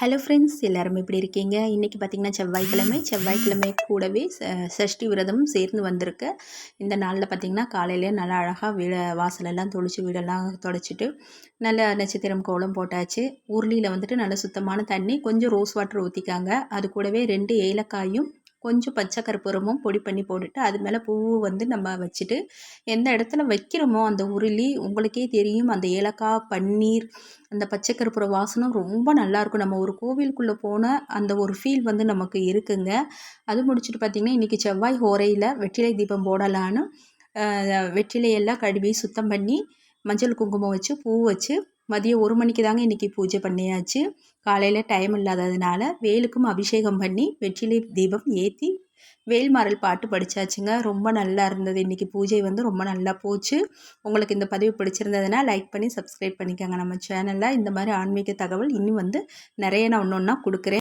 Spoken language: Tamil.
ஹலோ ஃப்ரெண்ட்ஸ் எல்லாரும் எப்படி இருக்கீங்க? இன்றைக்கி பார்த்திங்கன்னா செவ்வாய்க்கிழமை. செவ்வாய்க்கிழமை கூடவே சஷ்டி விரதமும் சேர்ந்து வந்திருக்கு. இந்த நாளில் பார்த்திங்கன்னா காலையிலே நல்லா அழகாக வீட வாசலெல்லாம் தொளிச்சு வீடெல்லாம் தொடச்சிட்டு நல்ல நட்சத்திரம் கோலம் போட்டாச்சு. உருளியில் வந்துட்டு நல்ல சுத்தமான தண்ணி கொஞ்சம் ரோஸ் வாட்டர் ஊற்றிக்காங்க அது கூடவே ரெண்டு ஏலக்காயும் கொஞ்சம் பச்சை கற்பூரமும் பொடி பண்ணி போட்டுட்டு அது மேலே பூ வந்து நம்ம வச்சுட்டு எந்த இடத்துல வைக்கிறோமோ அந்த உருளி உங்களுக்கே தெரியும் அந்த ஏலக்காய் பன்னீர் அந்த பச்சை கற்பூர வாசனம் ரொம்ப நல்லாயிருக்கும். நம்ம ஒரு கோவிலுக்குள்ளே போன அந்த ஒரு ஃபீல் வந்து நமக்கு இருக்குங்க. அது முடிச்சுட்டு பார்த்திங்கன்னா இன்றைக்கி செவ்வாய் ஹோரையில் வெற்றிலை தீபம் போடலான்னு வெற்றிலையெல்லாம் கழுவி சுத்தம் பண்ணி மஞ்சள் குங்குமம் வச்சு பூ வச்சு மதியம் ஒரு மணிக்கு தாங்க இன்றைக்கி பூஜை பண்ணியாச்சு. காலையில் டைம் இல்லாததுனால வேலுக்கும் அபிஷேகம் பண்ணி வெற்றிலை தீபம் ஏற்றி வேல்மாறல் பாட்டு படித்தாச்சுங்க ரொம்ப நல்லா இருந்தது. இன்றைக்கி பூஜை வந்து ரொம்ப நல்லா போச்சு. உங்களுக்கு இந்த பதிவு பிடிச்சிருந்ததுன்னா லைக் பண்ணி சப்ஸ்கிரைப் பண்ணிக்கோங்க. நம்ம சேனலில் இந்த மாதிரி ஆன்மீக தகவல் இன்னும் வந்து நிறைய நான் ஒன்று ஒன்றா கொடுக்குறேன்.